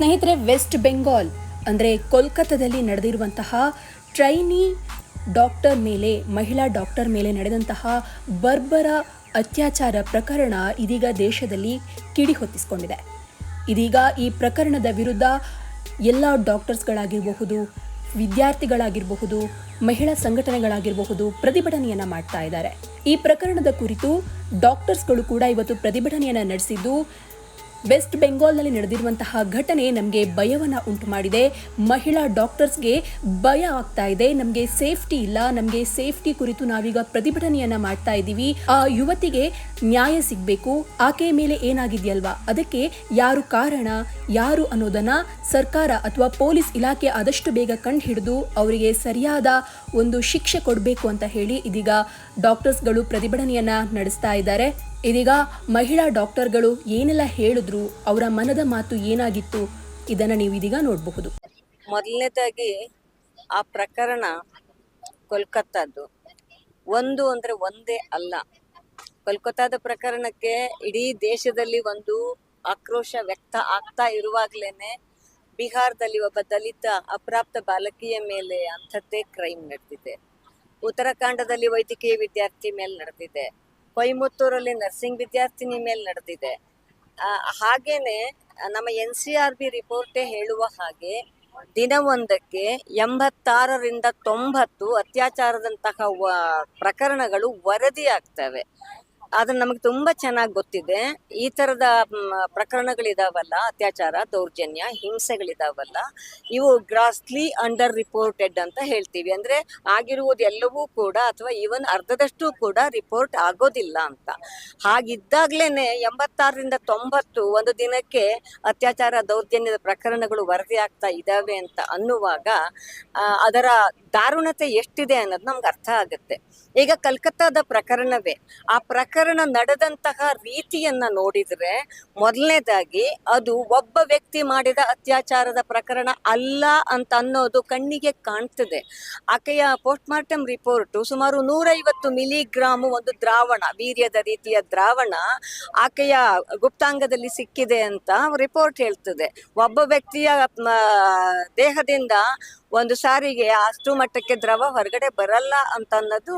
ಸ್ನೇಹಿತರೆ, ವೆಸ್ಟ್ ಬೆಂಗಾಲ್ ಅಂದರೆ ಕೋಲ್ಕತ್ತಾದಲ್ಲಿ ನಡೆದಿರುವಂತಹ ಟ್ರೈನಿ ಡಾಕ್ಟರ್ ಮೇಲೆ, ಮಹಿಳಾ ಡಾಕ್ಟರ್ ಮೇಲೆ ನಡೆದಂತಹ ಬರ್ಬರ ಅತ್ಯಾಚಾರ ಪ್ರಕರಣ ಇದೀಗ ದೇಶದಲ್ಲಿ ಕಿಡಿ ಹೊತ್ತಿಸ್ಕೊಂಡಿದೆ. ಇದೀಗ ಈ ಪ್ರಕರಣದ ವಿರುದ್ಧ ಎಲ್ಲ ಡಾಕ್ಟರ್ಸ್ಗಳಾಗಿರಬಹುದು, ವಿದ್ಯಾರ್ಥಿಗಳಾಗಿರಬಹುದು, ಮಹಿಳಾ ಸಂಘಟನೆಗಳಾಗಿರಬಹುದು ಪ್ರತಿಭಟನೆಯನ್ನು ಮಾಡ್ತಾ ಇದ್ದಾರೆ. ಈ ಪ್ರಕರಣದ ಕುರಿತು ಡಾಕ್ಟರ್ಸ್ಗಳು ಕೂಡ ಇವತ್ತು ಪ್ರತಿಭಟನೆಯನ್ನು ನಡೆಸಿದ್ದು ವೆಸ್ಟ್ ಬೆಂಗಾಲ್ನಲ್ಲಿ ನಡೆದಿರುವಂತಹ ಘಟನೆ ನಮಗೆ ಭಯವನ್ನ ಉಂಟು ಮಾಡಿದೆ ಮಹಿಳಾ ಡಾಕ್ಟರ್ಸ್ಗೆ ಭಯ ಆಗ್ತಾ ಇದೆ. ನಮಗೆ ಸೇಫ್ಟಿ ಇಲ್ಲ. ನಮಗೆ ಸೇಫ್ಟಿ ಕುರಿತು ನಾವೀಗ ಪ್ರತಿಭಟನೆಯನ್ನ ಮಾಡ್ತಾ ಇದ್ದೀವಿ. ಆ ಯುವತಿಗೆ ನ್ಯಾಯ ಸಿಗಬೇಕು ಆಕೆಯ ಮೇಲೆ ಏನಾಗಿದೆಯಲ್ವಾ? ಅದಕ್ಕೆ ಯಾರು ಕಾರಣ, ಯಾರು ಅನ್ನೋದನ್ನ ಸರ್ಕಾರ ಅಥವಾ ಪೊಲೀಸ್ ಇಲಾಖೆ ಆದಷ್ಟು ಬೇಗ ಕಂಡು ಹಿಡಿದು ಅವರಿಗೆ ಸರಿಯಾದ ಒಂದು ಶಿಕ್ಷೆ ಕೊಡಬೇಕು ಅಂತ ಹೇಳಿ ಇದೀಗ ಡಾಕ್ಟರ್ಸ್ಗಳು ಪ್ರತಿಭಟನೆಯನ್ನ ನಡೆಸ್ತಾ ಇದ್ದಾರೆ. ಇದೀಗ ಮಹಿಳಾ ಡಾಕ್ಟರ್ಗಳು ಏನೆಲ್ಲ ಹೇಳಿದ್ರು, ಅವರ ಮನದ ಮಾತು ಏನಾಗಿತ್ತು, ಇದನ್ನ ನೀವು ಇದೀಗ ನೋಡಬಹುದು. ಮೊದಲನೇದಾಗಿ ಆ ಪ್ರಕರಣ ಕೋಲ್ಕತ್ತಾದ್ದು. ಒಂದು ಅಂದ್ರೆ ಒಂದೇ ಅಲ್ಲ. ಕೋಲ್ಕತ್ತಾದ ಪ್ರಕರಣಕ್ಕೆ ಇಡೀ ದೇಶದಲ್ಲಿ ಒಂದು ಆಕ್ರೋಶ ವ್ಯಕ್ತ ಆಗ್ತಾ ಇರುವಾಗ್ಲೇನೆ ಬಿಹಾರದಲ್ಲಿ ಒಬ್ಬ ದಲಿತ ಅಪ್ರಾಪ್ತ ಬಾಲಕಿಯ ಮೇಲೆ ಅಂಥದ್ದೇ ಕ್ರೈಮ್ ನಡೆದಿದೆ. ಉತ್ತರಾಖಂಡದಲ್ಲಿ ವೈದ್ಯಕೀಯ ವಿದ್ಯಾರ್ಥಿ ಮೇಲೆ ನಡೆದಿದೆ. ಕೊಯಮತ್ತೂರಲ್ಲಿ ನರ್ಸಿಂಗ್ ವಿದ್ಯಾರ್ಥಿನಿ ಮೇಲೆ ನಡೆದಿದೆ. ಹಾಗೇನೆ ನಮ್ಮ ಎನ್ ಸಿ ಆರ್ ಬಿ ರಿಪೋರ್ಟೇ ಹೇಳುವ ಹಾಗೆ ದಿನವೊಂದಕ್ಕೆ ಎಂಬತ್ತಾರರಿಂದ ತೊಂಬತ್ತು ಅತ್ಯಾಚಾರದಂತಹ ಪ್ರಕರಣಗಳು ಪ್ರಕರಣಗಳು ವರದಿಯಾಗ್ತವೆ. ಅದು ನಮಗೆ ತುಂಬಾ ಚೆನ್ನಾಗಿ ಗೊತ್ತಿದೆ. ಈ ತರದ ಪ್ರಕರಣಗಳಿದಾವಲ್ಲ, ಅತ್ಯಾಚಾರ, ದೌರ್ಜನ್ಯ, ಹಿಂಸೆಗಳಿದಾವಲ್ಲ, ಇವು ಗ್ರಾಸ್ಲಿ ಅಂಡರ್ ರಿಪೋರ್ಟೆಡ್ ಅಂತ ಹೇಳ್ತೀವಿ. ಅಂದ್ರೆ ಆಗಿರುವುದು ಎಲ್ಲವೂ ಕೂಡ ಅಥವಾ ಈವನ್ ಅರ್ಧದಷ್ಟು ಕೂಡ ರಿಪೋರ್ಟ್ ಆಗೋದಿಲ್ಲ ಅಂತ. ಹಾಗಿದ್ದಾಗ್ಲೇನೆ ಎಂಬತ್ತಾರರಿಂದ ತೊಂಬತ್ತು ಒಂದು ದಿನಕ್ಕೆ ಅತ್ಯಾಚಾರ, ದೌರ್ಜನ್ಯದ ಪ್ರಕರಣಗಳು ವರದಿ ಆಗ್ತಾ ಇದಾವೆ ಅಂತ ಅನ್ನುವಾಗ ಅದರ ದಾರುಣತೆ ಎಷ್ಟಿದೆ ಅನ್ನೋದು ನಮ್ಗೆ ಅರ್ಥ ಆಗುತ್ತೆ. ಈಗ ಕಲ್ಕತ್ತಾದ ಪ್ರಕರಣವೇ. ಆ ಪ್ರಕರಣ ನಡೆದಂತಹ ರೀತಿಯನ್ನ ನೋಡಿದ್ರೆ ಮೊದಲನೇದಾಗಿ ಅದು ಒಬ್ಬ ವ್ಯಕ್ತಿ ಮಾಡಿದ ಅತ್ಯಾಚಾರದ ಪ್ರಕರಣ ಅಲ್ಲ ಅಂತ ಅನ್ನೋದು ಕಣ್ಣಿಗೆ ಕಾಣ್ತದೆ. ಆಕೆಯ ಪೋಸ್ಟ್ ಮಾರ್ಟಮ್ ರಿಪೋರ್ಟ್ ಸುಮಾರು ನೂರೈವತ್ತು ಮಿಲಿಗ್ರಾಮ್ ಒಂದು ದ್ರಾವಣ, ವೀರ್ಯದ ರೀತಿಯ ದ್ರಾವಣ ಆಕೆಯ ಗುಪ್ತಾಂಗದಲ್ಲಿ ಸಿಕ್ಕಿದೆ ಅಂತ ರಿಪೋರ್ಟ್ ಹೇಳ್ತದೆ. ಒಬ್ಬ ವ್ಯಕ್ತಿಯ ದೇಹದಿಂದ ಒಂದು ಸಾರಿಗೆ ಅಷ್ಟು ಮಟ್ಟಕ್ಕೆ ದ್ರವ ಹೊರಗಡೆ ಬರಲ್ಲ ಅಂತ ಅನ್ನೋದು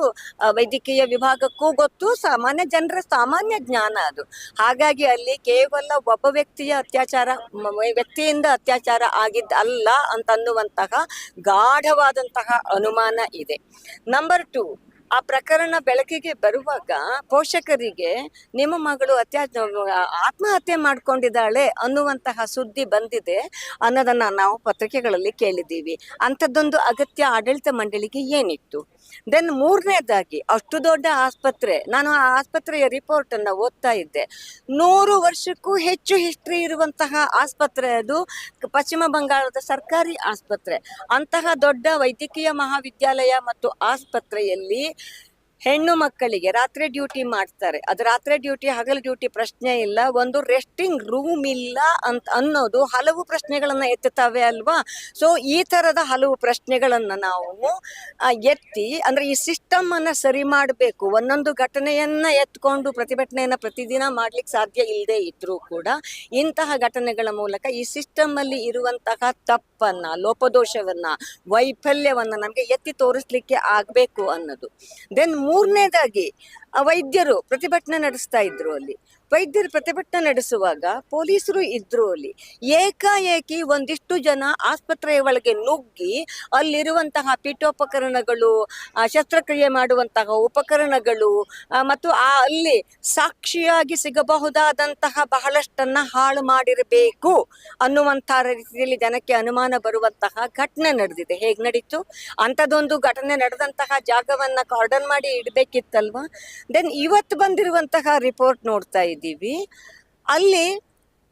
ವೈದ್ಯಕೀಯ ವಿಭಾಗಕ್ಕೂ ಗೊತ್ತು, ಸಾಮಾನ್ಯ ಜನರ ಸಾಮಾನ್ಯ ಜ್ಞಾನ ಅದು. ಹಾಗಾಗಿ ಅಲ್ಲಿ ಕೇವಲ ಒಬ್ಬ ವ್ಯಕ್ತಿಯ ಅತ್ಯಾಚಾರ ವ್ಯಕ್ತಿಯಿಂದ ಅತ್ಯಾಚಾರ ಆಗಿದ್ದ ಅಲ್ಲ ಅಂತ ಅನ್ನುವಂತಹ ಗಾಢವಾದಂತಹ ಅನುಮಾನ ಇದೆ. ನಂಬರ್ ಟು ಆ ಪ್ರಕರಣ ಬೆಳಕಿಗೆ ಬರುವಾಗ ಪೋಷಕರಿಗೆ, ನಿಮ್ಮ ಮಗಳು ಅತ್ಯಾಚ ಆತ್ಮಹತ್ಯೆ ಮಾಡ್ಕೊಂಡಿದ್ದಾಳೆ ಅನ್ನುವಂತಹ ಸುದ್ದಿ ಬಂದಿದೆ ಅನ್ನೋದನ್ನ ನಾವು ಪತ್ರಿಕೆಗಳಲ್ಲಿ ಕೇಳಿದ್ದೀವಿ. ಅಂಥದ್ದೊಂದು ಅಗತ್ಯ ಆಡಳಿತ ಮಂಡಳಿಗೆ ಏನಿತ್ತು? ದೆನ್ ಮೂರನೇದಾಗಿ ಅಷ್ಟು ದೊಡ್ಡ ಆಸ್ಪತ್ರೆ. ನಾನು ಆ ಆಸ್ಪತ್ರೆಯ ರಿಪೋರ್ಟ್ ಅನ್ನ ಓದ್ತಾ ಇದ್ದೆ. ನೂರು ವರ್ಷಕ್ಕೂ ಹೆಚ್ಚು ಹಿಸ್ಟ್ರಿ ಇರುವಂತಹ ಆಸ್ಪತ್ರೆ ಅದು. ಪಶ್ಚಿಮ ಬಂಗಾಳದ ಸರ್ಕಾರಿ ಆಸ್ಪತ್ರೆ. ಅಂತಹ ದೊಡ್ಡ ವೈದ್ಯಕೀಯ ಮಹಾವಿದ್ಯಾಲಯ ಮತ್ತು ಆಸ್ಪತ್ರೆಯಲ್ಲಿ ಹೆಣ್ಣು ಮಕ್ಕಳಿಗೆ ರಾತ್ರಿ ಡ್ಯೂಟಿ ಮಾಡ್ತಾರೆ. ಅದು ರಾತ್ರಿ ಡ್ಯೂಟಿ, ಹಗಲು ಡ್ಯೂಟಿ ಪ್ರಶ್ನೆ ಇಲ್ಲ. ಒಂದು ರೆಸ್ಟಿಂಗ್ ರೂಮ್ ಇಲ್ಲ ಅಂತ ಅನ್ನೋದು ಹಲವು ಪ್ರಶ್ನೆಗಳನ್ನು ಎತ್ತುತ್ತವೆ ಅಲ್ವಾ? ಸೊ ಈ ತರದ ಹಲವು ಪ್ರಶ್ನೆಗಳನ್ನು ನಾವು ಎತ್ತಿ, ಅಂದ್ರೆ ಈ ಸಿಸ್ಟಮ್ ಅನ್ನ ಸರಿ ಮಾಡಬೇಕು. ಒಂದೊಂದು ಘಟನೆಯನ್ನ ಎತ್ಕೊಂಡು ಪ್ರತಿಭಟನೆಯನ್ನು ಪ್ರತಿದಿನ ಮಾಡ್ಲಿಕ್ಕೆ ಸಾಧ್ಯ ಇಲ್ಲದೆ ಇದ್ದರೂ ಕೂಡ ಇಂತಹ ಘಟನೆಗಳ ಮೂಲಕ ಈ ಸಿಸ್ಟಮ್ ಅಲ್ಲಿ ಇರುವಂತಹ ತಪ್ಪನ್ನ ಲೋಪದೋಷವನ್ನ, ವೈಫಲ್ಯವನ್ನ ನಮಗೆ ಎತ್ತಿ ತೋರಿಸ್ಲಿಕ್ಕೆ ಆಗ್ಬೇಕು ಅನ್ನೋದು. ದೆನ್ ಮೂರನೇದಾಗಿ ವೈದ್ಯರು ಪ್ರತಿಭಟನೆ ನಡೆಸ್ತಾ ಇದ್ರು ಅಲ್ಲಿ. ವೈದ್ಯರು ಪ್ರತಿಭಟನೆ ನಡೆಸುವಾಗ ಪೊಲೀಸರು ಇದ್ರು ಅಲ್ಲಿ. ಏಕಾಏಕಿ ಒಂದಿಷ್ಟು ಜನ ಆಸ್ಪತ್ರೆಯ ಒಳಗೆ ನುಗ್ಗಿ ಅಲ್ಲಿರುವಂತಹ ಪೀಠೋಪಕರಣಗಳು ಶಸ್ತ್ರಕ್ರಿಯೆ ಮಾಡುವಂತಹ ಉಪಕರಣಗಳು ಮತ್ತು ಆ, ಅಲ್ಲಿ ಸಾಕ್ಷಿಯಾಗಿ ಸಿಗಬಹುದಾದಂತಹ ಬಹಳಷ್ಟನ್ನ ಹಾಳು ಮಾಡಿರಬೇಕು ಅನ್ನುವಂತಹ ರೀತಿಯಲ್ಲಿ ಜನಕ್ಕೆ ಅನುಮಾನ ಬರುವಂತಹ ಘಟನೆ ನಡೆದಿದೆ. ಹೇಗ್ ನಡೀತು? ಅಂಥದ್ದೊಂದು ಘಟನೆ ನಡೆದಂತಹ ಜಾಗವನ್ನ ಕಾರ್ಡನ್ ಮಾಡಿ ಇಡ್ಬೇಕಿತ್ತಲ್ವಾ? ದೆನ್ ಇವತ್ತು ಬಂದಿರುವಂತಹ ರಿಪೋರ್ಟ್ ನೋಡ್ತಾ ಇದ್ದೀವಿ ಅಲ್ಲಿ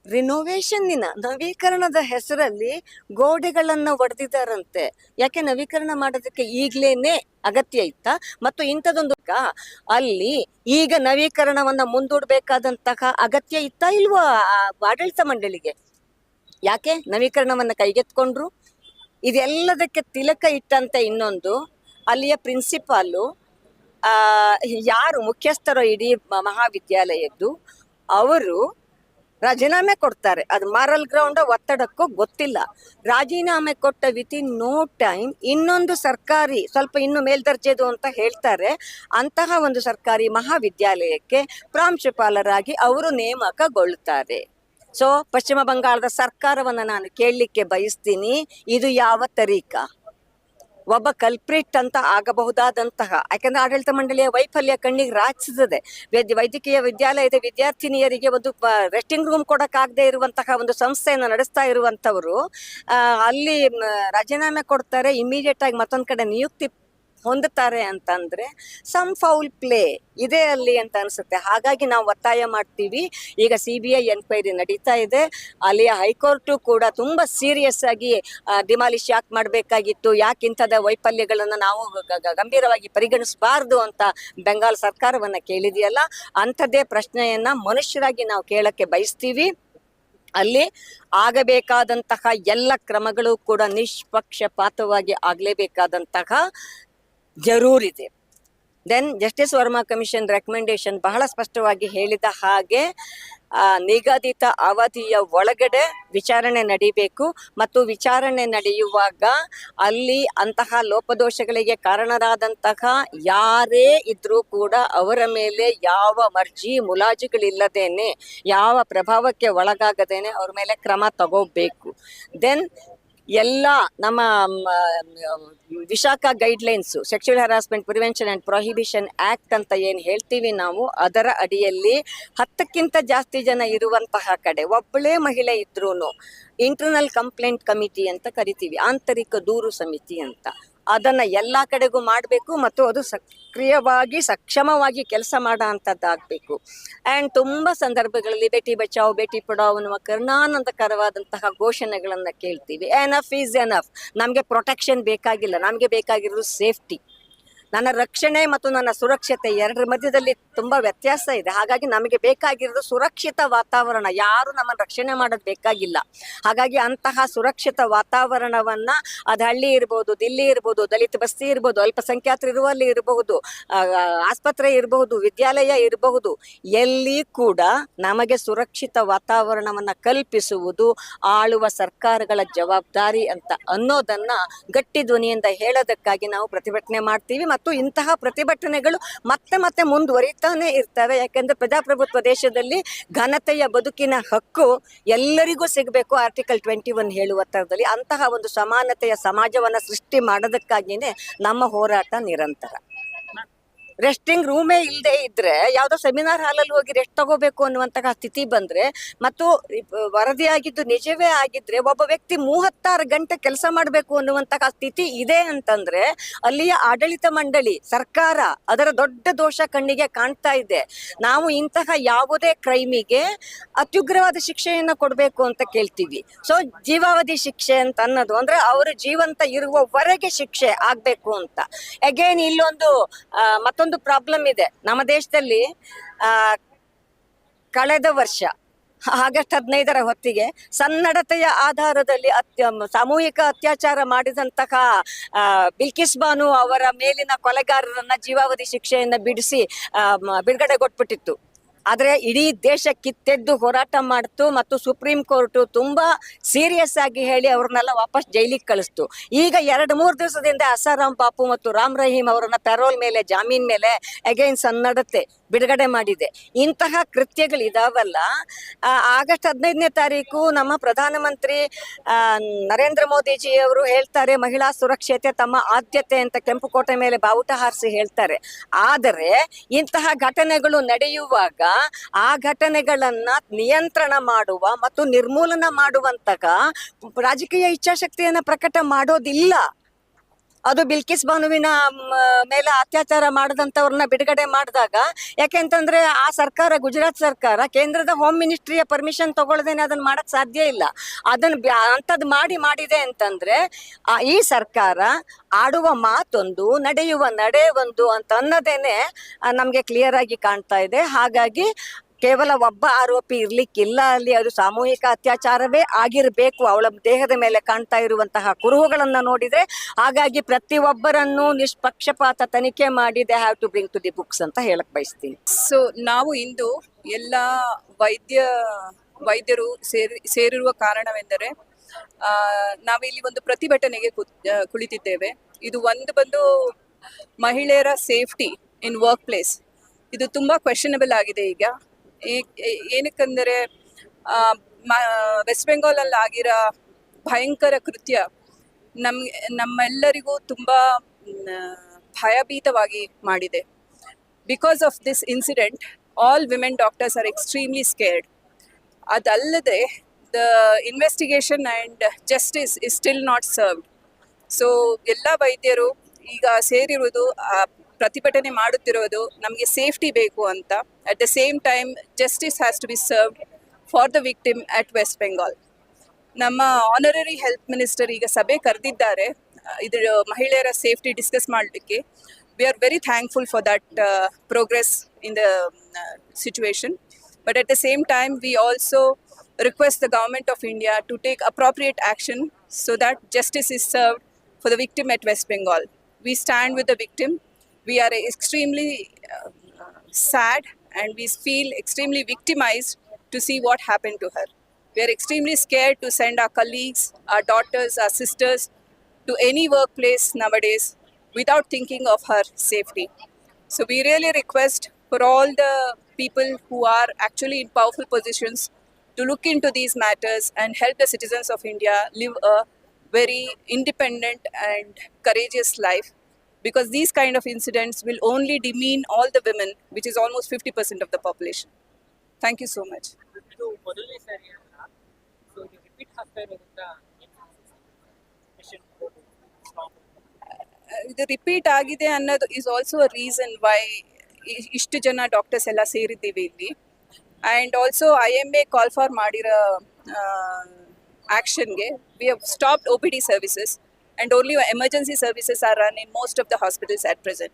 ರಿನೋವೇಷನ್ನಿನ ನವೀಕರಣದ ಹೆಸರಲ್ಲಿ ಗೋಡೆಗಳನ್ನ ಒಡೆದಿದ್ದಾರಂತೆ. ಯಾಕೆ ನವೀಕರಣ ಮಾಡೋದಕ್ಕೆ ಈಗ್ಲೇನೆ ಅಗತ್ಯ ಇತ್ತಾ? ಮತ್ತು ಇಂಥದೊಂದು ಅಲ್ಲಿ ಈಗ ನವೀಕರಣವನ್ನ ಮುಂದೂಡಬೇಕಾದಂತಹ ಅಗತ್ಯ ಇತ್ತಾ ಇಲ್ವಾ ಆಡಳಿತ ಮಂಡಳಿಗೆ? ಯಾಕೆ ನವೀಕರಣವನ್ನ ಕೈಗೆತ್ಕೊಂಡ್ರು? ಇದೆಲ್ಲದಕ್ಕೆ ತಿಲಕ ಇಟ್ಟಂತ ಇನ್ನೊಂದು ಅಲ್ಲಿಯ ಪ್ರಿನ್ಸಿಪಾಲು ಆ, ಯಾರು ಮುಖ್ಯಸ್ಥರೋ ಇಡೀ ಮಹಾವಿದ್ಯಾಲಯದ್ದು. ಅವರು ರಾಜೀನಾಮೆ ಕೊಡ್ತಾರೆ. ಅದು ಮಾರಲ್ ಗ್ರೌಂಡ್ ಒತ್ತಡಕ್ಕೂ ಗೊತ್ತಿಲ್ಲ. ರಾಜೀನಾಮೆ ಕೊಟ್ಟ ವಿತಿನ್ ನೋ ಟೈಮ್ ಇನ್ನೊಂದು ಸರ್ಕಾರಿ, ಸ್ವಲ್ಪ ಇನ್ನು ಮೇಲ್ದರ್ಜೆದು ಅಂತ ಹೇಳ್ತಾರೆ. ಅಂತಹ ಒಂದು ಸರ್ಕಾರಿ ಮಹಾವಿದ್ಯಾಲಯಕ್ಕೆ ಪ್ರಾಂಶುಪಾಲರಾಗಿ ಅವರು ನೇಮಕಗೊಳ್ಳುತ್ತಾರೆ. ಸೊ ಪಶ್ಚಿಮ ಬಂಗಾಳದ ಸರ್ಕಾರವನ್ನು ನಾನು ಕೇಳಲಿಕ್ಕೆ ಬಯಸ್ತೀನಿ. ಇದು ಯಾವ ತರೀಕಾ? ಒಬ್ಬ ಕಲ್ಪ್ರಿಟ್ ಅಂತ ಆಗಬಹುದಾದಂತಹ, ಯಾಕಂದ್ರೆ ಆಡಳಿತ ಮಂಡಳಿಯ ವೈಫಲ್ಯ ಕಣ್ಣಿಗೆ ರಾಚಿಸುತ್ತದೆ ವೈದ್ಯ, ವೈದ್ಯಕೀಯ ವಿದ್ಯಾಲಯದ ವಿದ್ಯಾರ್ಥಿನಿಯರಿಗೆ ಒಂದು ರೆಸ್ಟಿಂಗ್ ರೂಮ್ ಕೊಡಕ್ಕಾಗದೇ ಇರುವಂತಹ ಒಂದು ಸಂಸ್ಥೆಯನ್ನು ನಡೆಸ್ತಾ ಇರುವಂತವರು ಅಲ್ಲಿ ರಾಜೀನಾಮೆ ಕೊಡ್ತಾರೆ ಇಮಿಡಿಯೇಟ್ ಆಗಿ ಮತ್ತೊಂದ್ ಕಡೆ ನಿಯುಕ್ತಿ ಹೊಂದುತ್ತಾರೆ ಅಂತಂದ್ರೆ ಸಮ್ ಫೌಲ್ ಪ್ಲೇ ಇದೆ ಅಲ್ಲಿ ಅಂತ ಅನ್ಸುತ್ತೆ. ಹಾಗಾಗಿ ನಾವು ಒತ್ತಾಯ ಮಾಡ್ತೀವಿ. ಈಗ ಸಿ ಬಿ ಐ ಎನ್ಕ್ವೈರಿ ನಡೀತಾ ಇದೆ. ಅಲ್ಲಿಯ ಹೈಕೋರ್ಟು ಕೂಡ ತುಂಬಾ ಸೀರಿಯಸ್ ಆಗಿ ಡಿಮಾಲಿಶ್ ಯಾಕೆ ಮಾಡಬೇಕಾಗಿತ್ತು, ಯಾಕೆ ಇಂಥದ ವೈಫಲ್ಯಗಳನ್ನು ನಾವು ಗಂಭೀರವಾಗಿ ಪರಿಗಣಿಸಬಾರ್ದು ಅಂತ ಬೆಂಗಾಲ್ ಸರ್ಕಾರವನ್ನ ಕೇಳಿದೆಯಲ್ಲ, ಅಂಥದ್ದೇ ಪ್ರಶ್ನೆಯನ್ನ ಮನುಷ್ಯರಾಗಿ ನಾವು ಕೇಳಕ್ಕೆ ಬಯಸ್ತೀವಿ. ಅಲ್ಲಿ ಆಗಬೇಕಾದಂತಹ ಎಲ್ಲ ಕ್ರಮಗಳು ಕೂಡ ನಿಷ್ಪಕ್ಷಪಾತವಾಗಿ ಆಗಲೇಬೇಕಾದಂತಹ ಜರೂರಿದೆ. Then justice Verma commission recommendation ಬಹಳ ಸ್ಪಷ್ಟವಾಗಿ ಹೇಳಿದ ಹಾಗೆ ನಿಗದಿತ ಅವಧಿಯ ಒಳಗಡೆ ವಿಚಾರಣೆ ನಡೀಬೇಕು. ಮತ್ತು ವಿಚಾರಣೆ ನಡೆಯುವಾಗ ಅಲ್ಲಿ ಅಂತಹ ಲೋಪದೋಷಗಳಿಗೆ ಕಾರಣರಾದಂತಹ ಯಾರೇ ಇದ್ರೂ ಕೂಡ ಅವರ ಮೇಲೆ ಯಾವ ಮರ್ಜಿ ಮುಲಾಜುಗಳಿಲ್ಲದೇನೆ, ಯಾವ ಪ್ರಭಾವಕ್ಕೆ ಒಳಗಾಗದೇನೆ ಅವ್ರ ಮೇಲೆ ಕ್ರಮ ತಗೋಬೇಕು. ದೆನ್ ಎಲ್ಲ ನಮ್ಮ Vishaka guidelines sexual harassment prevention and prohibition act ಅಂತ ಏನು ಹೇಳ್ತೀವಿ ನಾವು, ಅದರ ಅಡಿಯಲ್ಲಿ ಹತ್ತಕ್ಕಿಂತ ಜಾಸ್ತಿ ಜನ ಇರುವಂತಹ ಕಡೆ ಒಬ್ಬಳೇ ಮಹಿಳೆ ಇದ್ರೂ ಇಂಟರ್ನಲ್ ಕಂಪ್ಲೇಂಟ್ ಕಮಿಟಿ ಅಂತ ಕರಿತೀವಿ, ಆಂತರಿಕ ದೂರು ಸಮಿತಿ ಅಂತ. ಅದನ್ನ ಎಲ್ಲ ಕಡೆಗೂ ಮಾಡಬೇಕು ಮತ್ತು ಅದು ಸಕ್ರಿಯವಾಗಿ, ಸಕ್ಷಮವಾಗಿ ಕೆಲಸ ಮಾಡೋ ಅಂಥದ್ದಾಗಬೇಕು ಆ್ಯಂಡ್ ತುಂಬ ಸಂದರ್ಭಗಳಲ್ಲಿ ಬೇಟಿ ಬಚಾವ್, ಬೇಟಿ ಪಡಾವ್ ಅನ್ನುವ ಕರುಣಾನಂದಕರವಾದಂತಹ ಘೋಷಣೆಗಳನ್ನು ಕೇಳ್ತೀವಿ. ಎನಫ್ ಈಸ್ ಎನಫ್ ನಮಗೆ ಪ್ರೊಟೆಕ್ಷನ್ ಬೇಕಾಗಿಲ್ಲ. ನಮಗೆ ಬೇಕಾಗಿರೋದು ಸೇಫ್ಟಿ ನನ್ನ ರಕ್ಷಣೆ ಮತ್ತು ನನ್ನ ಸುರಕ್ಷತೆ ಎರಡರ ಮಧ್ಯದಲ್ಲಿ ತುಂಬಾ ವ್ಯತ್ಯಾಸ ಇದೆ. ಹಾಗಾಗಿ ನಮಗೆ ಬೇಕಾಗಿರೋದು ಸುರಕ್ಷಿತ ವಾತಾವರಣ. ಯಾರು ನಮ್ಮನ್ನು ರಕ್ಷಣೆ ಮಾಡೋದು ಬೇಕಾಗಿಲ್ಲ. ಹಾಗಾಗಿ ಅಂತಹ ಸುರಕ್ಷಿತ ವಾತಾವರಣವನ್ನ ಅದು ಹಳ್ಳಿ ಇರ್ಬೋದು, ದಿಲ್ಲಿ ಇರ್ಬೋದು, ದಲಿತ ಬಸ್ತಿ ಇರ್ಬೋದು, ಅಲ್ಪಸಂಖ್ಯಾತರು ಇರುವಲ್ಲಿ ಇರಬಹುದು ಆಸ್ಪತ್ರೆ ಇರಬಹುದು, ವಿದ್ಯಾಲಯ ಇರಬಹುದು, ಎಲ್ಲಿ ಕೂಡ ನಮಗೆ ಸುರಕ್ಷಿತ ವಾತಾವರಣವನ್ನ ಕಲ್ಪಿಸುವುದು ಆಳುವ ಸರ್ಕಾರಗಳ ಜವಾಬ್ದಾರಿ ಅಂತ ಅನ್ನೋದನ್ನ ಗಟ್ಟಿ ಧ್ವನಿಯಿಂದ ಹೇಳೋದಕ್ಕಾಗಿ ನಾವು ಪ್ರತಿಭಟನೆ ಮಾಡ್ತೀವಿ. ಮತ್ತು ಇಂತಹ ಪ್ರತಿಭಟನೆಗಳು ಮತ್ತೆ ಮತ್ತೆ ಮುಂದುವರಿತಾನೆ ಇರ್ತವೆ. ಯಾಕೆಂದರೆ ಪ್ರಜಾಪ್ರಭುತ್ವ ದೇಶದಲ್ಲಿ ಘನತೆಯ ಬದುಕಿನ ಹಕ್ಕು ಎಲ್ಲರಿಗೂ ಸಿಗಬೇಕು ಆರ್ಟಿಕಲ್ ಟ್ವೆಂಟಿ ಒನ್ ಹೇಳುವ ಥರದಲ್ಲಿ. ಅಂತಹ ಒಂದು ಸಮಾನತೆಯ ಸಮಾಜವನ್ನು ಸೃಷ್ಟಿ ಮಾಡೋದಕ್ಕಾಗಿಯೇ ನಮ್ಮ ಹೋರಾಟ ನಿರಂತರ. ರೆಸ್ಟಿಂಗ್ ರೂಮೇ ಇಲ್ಲದೆ ಇದ್ರೆ ಯಾವುದೋ ಸೆಮಿನಾರ್ ಹಾಲಲ್ಲಿ ಹೋಗಿ ರೆಸ್ಟ್ ತಗೋಬೇಕು ಅನ್ನುವಂತಹ ಸ್ಥಿತಿ ಬಂದ್ರೆ ಮತ್ತು ವರದಿಯಾಗಿದ್ದು ನಿಜವೇ ಆಗಿದ್ರೆ ಒಬ್ಬ ವ್ಯಕ್ತಿ ಮೂವತ್ತಾರು ಗಂಟೆ ಕೆಲಸ ಮಾಡಬೇಕು ಅನ್ನುವಂತಹ ಸ್ಥಿತಿ ಇದೆ ಅಂತಂದ್ರೆ ಅಲ್ಲಿಯ ಆಡಳಿತ ಮಂಡಳಿ ಸರ್ಕಾರ ಅದರ ದೊಡ್ಡ ದೋಷ ಕಣ್ಣಿಗೆ ಕಾಣ್ತಾ ಇದೆ. ನಾವು ಇಂತಹ ಯಾವುದೇ ಕ್ರೈಮಿಗೆ ಅತ್ಯುಗ್ರವಾದ ಶಿಕ್ಷೆಯನ್ನು ಕೊಡಬೇಕು ಅಂತ ಕೇಳ್ತೀವಿ. ಸೊ ಜೀವಾವಧಿ ಶಿಕ್ಷೆ ಅಂತ ಅನ್ನೋದು ಅಂದ್ರೆ ಅವರು ಜೀವಂತ ಇರುವವರೆಗೆ ಶಿಕ್ಷೆ ಆಗ್ಬೇಕು ಅಂತ. ಅಗೇನ್ ಇಲ್ಲೊಂದು ಆ, ಮತ್ತೊಂದು ಪ್ರಾಬ್ಲಮ್ ಇದೆ. ನಮ್ಮ ದೇಶದಲ್ಲಿ ಆ, ಕಳೆದ ವರ್ಷ ಆಗಸ್ಟ್ ಹದಿನೈದರ ಹೊತ್ತಿಗೆ ಸನ್ನಡತೆಯ ಆಧಾರದಲ್ಲಿ ಅತ್ಯ ಸಾಮೂಹಿಕ ಅತ್ಯಾಚಾರ ಮಾಡಿದಂತಹ ಬಿಲ್ಕಿಸ್ ಬಾನು ಅವರ ಮೇಲಿನ ಕೊಲೆಗಾರರನ್ನ ಜೀವಾವಧಿ ಶಿಕ್ಷೆಯನ್ನ ಬಿಡಿಸಿ ಬಿಡುಗಡೆ ಕೊಟ್ಬಿಟ್ಟಿತ್ತು ಆದ್ರೆ ಇಡೀ ದೇಶ ಕಿತ್ತೆದ್ದು ಹೋರಾಟ ಮಾಡ್ತು ಮತ್ತು ಸುಪ್ರೀಂ ಕೋರ್ಟು ತುಂಬಾ ಸೀರಿಯಸ್ ಆಗಿ ಹೇಳಿ ಅವ್ರನ್ನೆಲ್ಲ ವಾಪಸ್ ಜೈಲಿಗೆ ಕಳಿಸ್ತು. ಈಗ ಎರಡು ಮೂರು ದಿವಸದಿಂದ ಅಸಾರಾಮ್ ಬಾಪು ಮತ್ತು ರಾಮ್ ರಹೀಂ ಅವರನ್ನ ಪೆರೋಲ್ ಮೇಲೆ, ಜಾಮೀನ್ ಮೇಲೆ ಅಗೇನ್ಸ್ ಸನ್ನಡತೆ ಬಿಡುಗಡೆ ಮಾಡಿದೆ. ಇಂತಹ ಕೃತ್ಯಗಳು ಇದಾವಲ್ಲ ಆಗಸ್ಟ್ ಹದಿನೈದನೇ ತಾರೀಕು ನಮ್ಮ ಪ್ರಧಾನಮಂತ್ರಿ ನರೇಂದ್ರ ಮೋದಿಜಿ ಅವರು ಹೇಳ್ತಾರೆ, ಮಹಿಳಾ ಸುರಕ್ಷತೆ ತಮ್ಮ ಆದ್ಯತೆ ಅಂತ ಕೆಂಪುಕೋಟೆ ಮೇಲೆ ಬಾವುಟ ಹಾರಿಸಿ ಹೇಳ್ತಾರೆ. ಆದರೆ ಇಂತಹ ಘಟನೆಗಳು ನಡೆಯುವಾಗ ಆ ಘಟನೆಗಳನ್ನ ನಿಯಂತ್ರಣ ಮಾಡುವ ಮತ್ತು ನಿರ್ಮೂಲನ ಮಾಡುವಂತಹ ರಾಜಕೀಯ ಇಚ್ಛಾಶಕ್ತಿಯನ್ನು ಪ್ರಕಟ ಮಾಡೋದಿಲ್ಲ. ಅದು ಬಿಲ್ಕಿಸ್ ಬಾನುವಿನ ಮೇಲೆ ಅತ್ಯಾಚಾರ ಮಾಡಿದಂಥವ್ರನ್ನ ಬಿಡುಗಡೆ ಮಾಡಿದಾಗ, ಯಾಕೆಂತಂದ್ರೆ ಆ ಸರ್ಕಾರ, ಗುಜರಾತ್ ಸರ್ಕಾರ ಕೇಂದ್ರದ ಹೋಮ್ ಮಿನಿಸ್ಟ್ರಿಯ ಪರ್ಮಿಷನ್ ತಗೊಳ್ದೇನೆ ಅದನ್ನ ಮಾಡಕ್ ಸಾಧ್ಯ ಇಲ್ಲ. ಅದನ್ನ ಅಂಥದ್ದು ಮಾಡಿ ಮಾಡಿದೆ ಅಂತಂದ್ರೆ ಈ ಸರ್ಕಾರ ಆಡುವ ಮಾತೊಂದು, ನಡೆಯುವ ನಡೆ ಒಂದು ಅಂತ ಅನ್ನೋದೇನೆ ನಮ್ಗೆ ಕ್ಲಿಯರ್ ಆಗಿ ಕಾಣ್ತಾ ಇದೆ. ಹಾಗಾಗಿ ಕೇವಲ ಒಬ್ಬ ಆರೋಪಿ ಇರ್ಲಿಕ್ಕಿಲ್ಲ. ಅಲ್ಲಿ ಅದು ಸಾಮೂಹಿಕ ಅತ್ಯಾಚಾರವೇ ಆಗಿರಬೇಕು. ಅವಳ ದೇಹದ ಮೇಲೆ ಕಾಣ್ತಾ ಇರುವಂತಹ ಕುರುಹುಗಳನ್ನ ನೋಡಿದ್ರೆ ಹಾಗಾಗಿ ಪ್ರತಿಯೊಬ್ಬರನ್ನು ನಿಷ್ಪಕ್ಷಪಾತ ತನಿಖೆ ಮಾಡಿ they have to bring to the books ಅಂತ ಹೇಳಕ್ ಬಯಸ್ತೀನಿ. ಸೊ ನಾವು ಇಂದು ಎಲ್ಲ ವೈದ್ಯ, ವೈದ್ಯರು ಸೇರಿ, ಸೇರಿರುವ ಕಾರಣವೆಂದರೆ ನಾವಿಲ್ಲಿ ಒಂದು ಪ್ರತಿಭಟನೆಗೆ ಕುಳಿತಿದ್ದೇವೆ. ಇದು ಒಂದು ಬಂದು ಮಹಿಳೆಯರ ಸೇಫ್ಟಿ ಇನ್ ವರ್ಕ್ ಪ್ಲೇಸ್ ಇದು ತುಂಬಾ ಕ್ವೆಶನಬಲ್ ಆಗಿದೆ ಈಗ. ಏನಕ್ಕೆಂದರೆ ವೆಸ್ಟ್ ಬೆಂಗಾಲಲ್ಲಿ ಆಗಿರೋ ಭಯಂಕರ ಕೃತ್ಯ. ನಮ್ಗೆ, ನಮ್ಮೆಲ್ಲರಿಗೂ ತುಂಬ ಭಯಭೀತವಾಗಿ ಮಾಡಿದೆ. Because of this incident all women doctors are extremely scared ಅದಲ್ಲದೆ the investigation and justice is still not served so ಎಲ್ಲ ವೈದ್ಯರು ಈಗ ಸೇರಿರುವುದು ಪ್ರತಿಭಟನೆ ಮಾಡುತ್ತಿರುವುದು ನಮಗೆ ಸೇಫ್ಟಿ ಬೇಕು ಅಂತ. At the same time justice has to be served for the victim at West Bengal ನಮ್ಮ ಆನರರಿ ಹೆಲ್ತ್ ಮಿನಿಸ್ಟರ್ ಈಗ ಸಭೆ ಕರೆದಿದ್ದಾರೆ. ಇದು ಮಹಿಳೆಯರ ಸೇಫ್ಟಿ ಡಿಸ್ಕಸ್ ಮಾಡಲಿಕ್ಕೆ. We are very thankful for that progress in the situation but at the same time we also request the government of India to take appropriate action so that justice is served for the victim at West Bengal we stand with the victim. We are extremely uh, sad and we feel extremely victimized to see what happened to her. We are extremely scared to send our colleagues, our daughters, our sisters to any workplace nowadays without thinking of her safety. So we really request for all the people who are actually in powerful positions to look into these matters and help the citizens of India live a very independent and courageous life because these kind of incidents will only demean all the women which is almost 50% of the population. Thank you so much. ಇದು repeat ಆಗಿದೆ ಅನ್ನೋದು is also a reason why ಇಷ್ಟು ಜನ doctors ಎಲ್ಲ ಸೇರಿದ್ದೀವಿ ಇಲ್ಲಿ. And also I M A call for ಮಾಡಿರೋ ಆ್ಯಕ್ಷನ್ಗೆ we have stopped O P D services and only emergency services are run in most of the hospitals at present.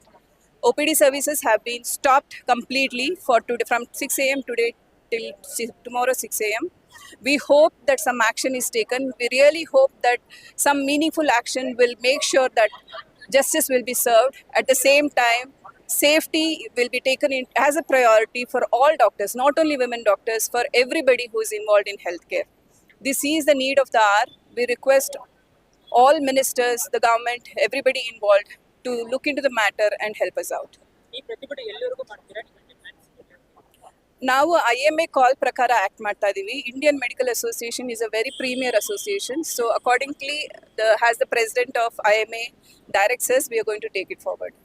OPD services have been stopped completely for today from 6 a.m. today till tomorrow 6 a.m. We hope that some action is taken. We really hope that some meaningful action will make sure that justice will be served. At the same time, safety will be taken in, as a priority for all doctors, not only women doctors, for everybody who is involved in healthcare. This is the need of the hour. We request all ministers, the government, everybody involved to look into the matter and help us out. ಈ ಪ್ರತಿಭಟನೆ ಎಲ್ಲಿವರೆಗೂ ಮಾಡ್ತೀರಾ? ನಾವು I M A ಕಾಲ್ ಪ್ರಕಾರ act ಮಾಡ್ತಾ ಇದ್ದೀವಿ Indian medical association is a very premier association so accordingly the has the president of I M A directors we are going to take it forward